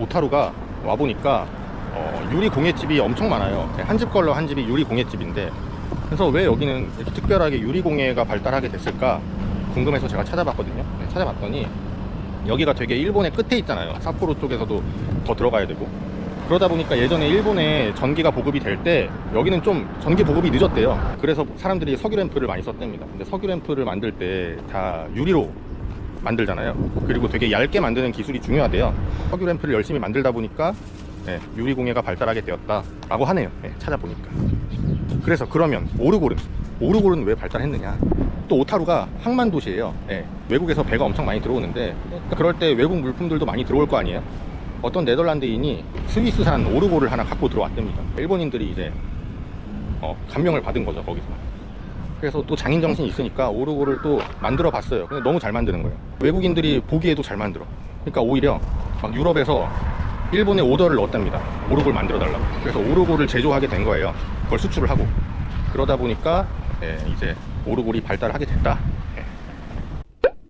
오타루가 와보니까 어, 유리 공예집이 엄청 많아요. 한 집 걸러 한 집이 유리 공예집인데 그래서 왜 여기는 이렇게 특별하게 유리 공예가 발달하게 됐을까 궁금해서 제가 찾아봤거든요. 네, 찾아봤더니 여기가 되게 일본의 끝에 있잖아요. 삿포로 쪽에서도 더 들어가야 되고. 그러다 보니까 예전에 일본에 전기가 보급이 될 때 여기는 좀 전기 보급이 늦었대요. 그래서 사람들이 석유 램프를 많이 썼답니다. 근데 석유 램프를 만들 때 다 유리로 만들잖아요. 그리고 되게 얇게 만드는 기술이 중요하대요. 석유 램프를 열심히 만들다 보니까 네, 유리 공예가 발달하게 되었다 라고 하네요. 네, 찾아보니까. 그래서 그러면 오르골은 오르골은 왜 발달했느냐? 또 오타루가 항만 도시예요. 예, 외국에서 배가 엄청 많이 들어오는데 그럴 때 외국 물품들도 많이 들어올 거 아니에요. 어떤 네덜란드인이 스위스산 오르골을 하나 갖고 들어왔답니다. 일본인들이 이제 어, 감명을 받은 거죠 거기서. 그래서 또 장인 정신이 있으니까 오르골을 또 만들어 봤어요. 근데 너무 잘 만드는 거예요. 외국인들이 보기에도 잘 만들어. 그러니까 오히려 막 유럽에서 일본에 오더를 넣었답니다. 오르골 만들어 달라고. 그래서 오르골을 제조하게 된 거예요. 그걸 수출을 하고. 그러다 보니까 예, 이제 오르골이 발달하게 됐다.